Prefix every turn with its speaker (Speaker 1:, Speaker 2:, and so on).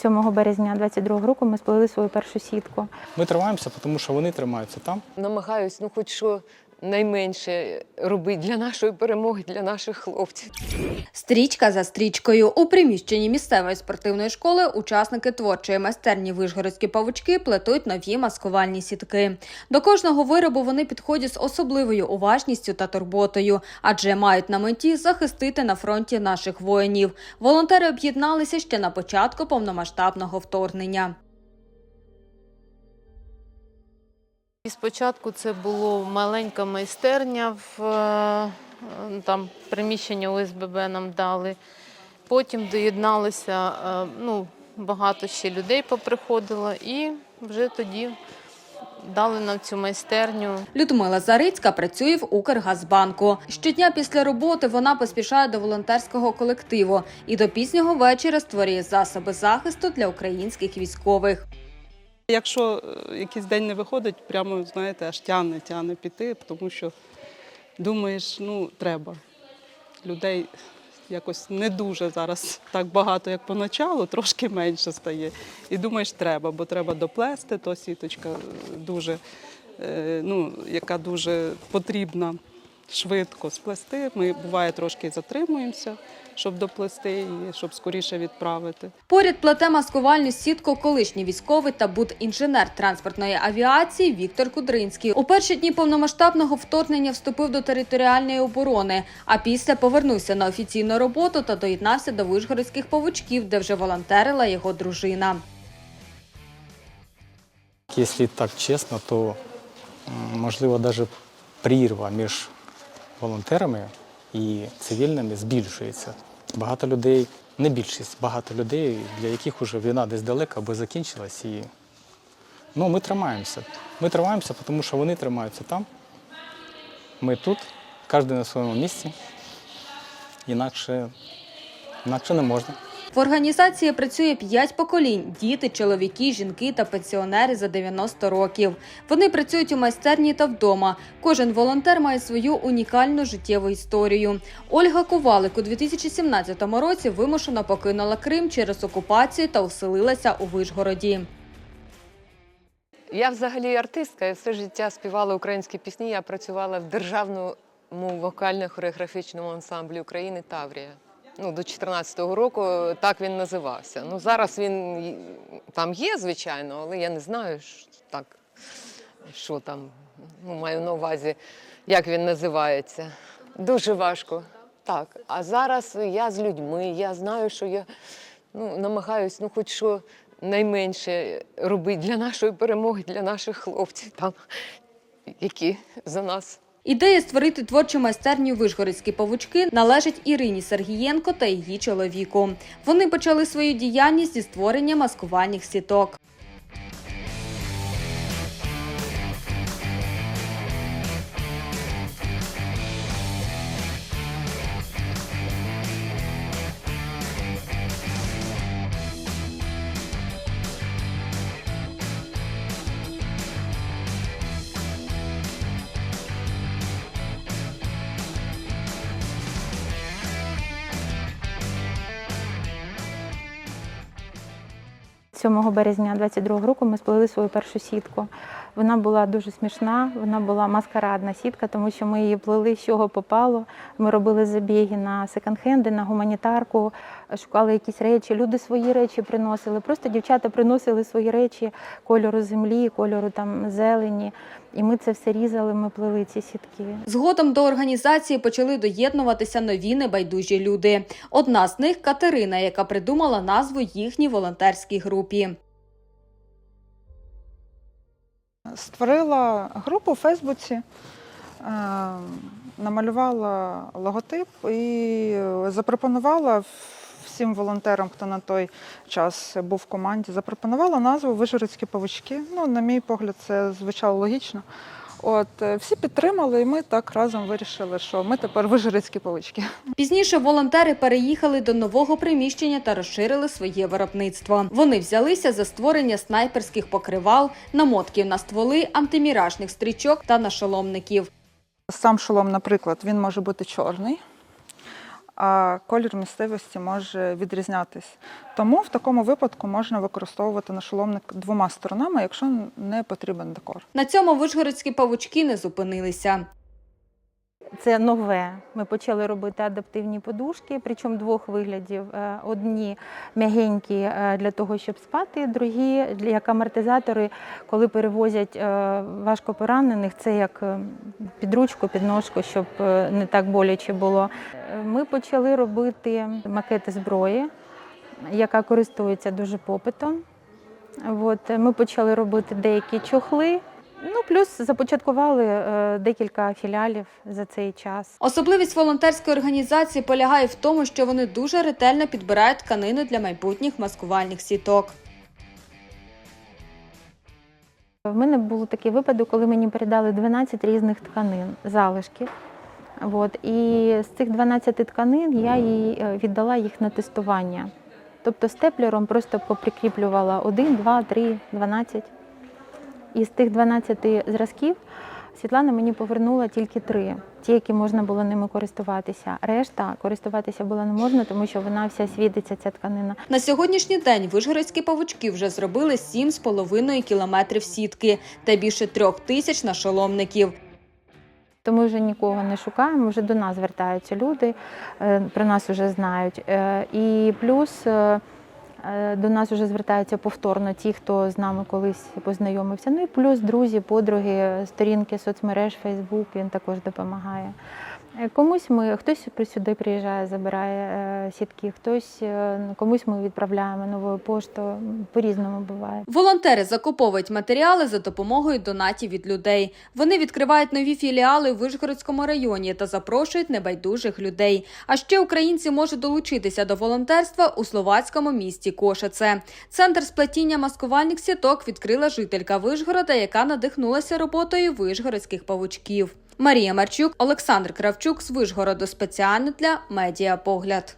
Speaker 1: 7 березня 22 року ми сплели свою першу сітку.
Speaker 2: Ми тримаємося, тому що вони тримаються там.
Speaker 3: намагаюсь, ну хоч що найменше робити для нашої перемоги, для наших хлопців.
Speaker 4: Стрічка за стрічкою у приміщенні місцевої спортивної школи учасники творчої майстерні вишгородські павучки плетуть нові маскувальні сітки. До кожного виробу вони підходять з особливою уважністю та турботою, адже мають на меті захистити на фронті наших воїнів. Волонтери об'єдналися ще на початку повномасштабного вторгнення.
Speaker 5: Спочатку це була маленька майстерня, в е, там приміщення ОСББ нам дали. Потім доєдналися, е, ну, багато ще людей поприходило, і вже тоді дали нам цю майстерню.
Speaker 4: Людмила Зарицька працює в Укргазбанку. Щодня після роботи вона поспішає до волонтерського колективу і до пізнього вечора створює засоби захисту для українських військових.
Speaker 6: Якщо е, якийсь день не виходить, прямо знаєте, аж тягне, тягне піти, тому що думаєш, ну треба. Людей якось не дуже зараз так багато, як поначалу, трошки менше стає. І думаєш, треба, бо треба доплести, то сіточка е, дуже, е, ну, яка дуже потрібна швидко сплести. Ми буває трошки затримуємося, щоб доплести і щоб скоріше відправити.
Speaker 4: Поряд плете маскувальну сітку колишній військовий та будінженер транспортної авіації Віктор Кудринський. У перші дні повномасштабного вторгнення вступив до територіальної оборони, а після повернувся на офіційну роботу та доєднався до вишгородських павучків, де вже волонтерила його дружина.
Speaker 2: Якщо так чесно, то можливо навіть прірва між волонтерами і цивільними збільшується. Багато людей, не більшість, багато людей, для яких вже війна десь далеко або закінчилась. І ну, ми тримаємося. Ми тримаємося, тому що вони тримаються там. Ми тут, кожен на своєму місці. Інакше, інакше не можна.
Speaker 4: В організації працює п'ять поколінь: діти, чоловіки, жінки та пенсіонери за 90 років. Вони працюють у майстерні та вдома. Кожен волонтер має свою унікальну життєву історію. Ольга Ковалик у 2017 році вимушено покинула Крим через окупацію та оселилася у Вишгороді.
Speaker 3: Я взагалі артистка, я все життя співала українські пісні. Я працювала в державному вокально-хореографічному ансамблі України Таврія. Ну, до 2014 року так він називався. Ну, зараз він там є, звичайно, але я не знаю, що, так, що там, ну, маю на увазі, як він називається. Дуже важко. Так. А зараз я з людьми, я знаю, що я ну, намагаюсь, ну, хоч що найменше робити для нашої перемоги, для наших хлопців, там, які за нас
Speaker 4: Ідея створити творчу майстерню Вишгородські павучки належить Ірині Сергієнко та її чоловіку. Вони почали свою діяльність зі створення маскувальних сіток.
Speaker 1: – 7 березня 22 року ми сплели свою першу сітку. Вона була дуже смішна, вона була маскарадна сітка, тому що ми її плели з чого попало. Ми робили забіги на секонд-хенди, на гуманітарку, шукали якісь речі. Люди свої речі приносили. Просто дівчата приносили свої речі кольору землі, кольору там зелені. І ми це все різали, ми плели ці сітки.
Speaker 4: Згодом до організації почали доєднуватися нові небайдужі люди. Одна з них Катерина, яка придумала назву їхній волонтерській групі.
Speaker 7: Створила групу у Фейсбуці, е, намалювала логотип і запропонувала всім волонтерам, хто на той час був в команді, запропонувала назву Вижурицькі павучки. Ну, на мій погляд, це звучало логічно. От е, всі підтримали, і ми так разом вирішили, що ми тепер вижирицькі павички.
Speaker 4: Пізніше волонтери переїхали до нового приміщення та розширили своє виробництво. Вони взялися за створення снайперських покривал, намотків на стволи, антиміражних стрічок та нашоломників.
Speaker 7: Сам шолом, наприклад, він може бути чорний. А колір місцевості може відрізнятись. Тому в такому випадку можна використовувати нашоломник двома сторонами, якщо не потрібен декор.
Speaker 4: На цьому вишгородські павучки не зупинилися.
Speaker 1: Це нове. Ми почали робити адаптивні подушки, причому двох виглядів. Е, Одні м'ягенькі е, для того, щоб спати, другі як амортизатори, коли перевозять е, важко поранених, це як е, під ручку, під ножку, щоб не так боляче було. Ми почали робити макети зброї, яка користується дуже попитом. От, ми почали робити деякі чохли. Ну, плюс започаткували е, декілька філіалів за цей час.
Speaker 4: Особливість волонтерської організації полягає в тому, що вони дуже ретельно підбирають тканину для майбутніх маскувальних сіток.
Speaker 1: В мене був такий випадок, коли мені передали 12 різних тканин, залишків. От, і з цих 12 тканин я їй е, віддала їх на тестування. Тобто степлером просто поприкріплювала 1, 2, 3, 12. І з тих 12 зразків Світлана мені повернула тільки три, ті, які можна було ними користуватися. Решта користуватися було не можна, тому що вона вся світиться, ця тканина.
Speaker 4: На сьогоднішній день вишгородські павучки вже зробили 7,5 кілометрів сітки та більше трьох тисяч нашоломників.
Speaker 1: То ми вже нікого не шукаємо, вже до нас звертаються люди, е, про нас вже знають. Е, І плюс е, до нас вже звертаються повторно ті, хто з нами колись познайомився. Ну і плюс друзі, подруги, сторінки соцмереж, Фейсбук, він також допомагає. Е, Комусь ми, хтось сюди приїжджає, забирає е, сітки, хтось е, комусь ми відправляємо новою поштою. По-різному буває.
Speaker 4: Волонтери закуповують матеріали за допомогою донатів від людей. Вони відкривають нові філіали у Вишгородському районі та запрошують небайдужих людей. А ще українці можуть долучитися до волонтерства у словацькому місті Кошице. Центр сплетіння маскувальних сіток відкрила жителька Вишгорода, яка надихнулася роботою вишгородських павучків. Марія Марчук, Олександр Кравчук з Вишгороду спеціально для медіапогляд.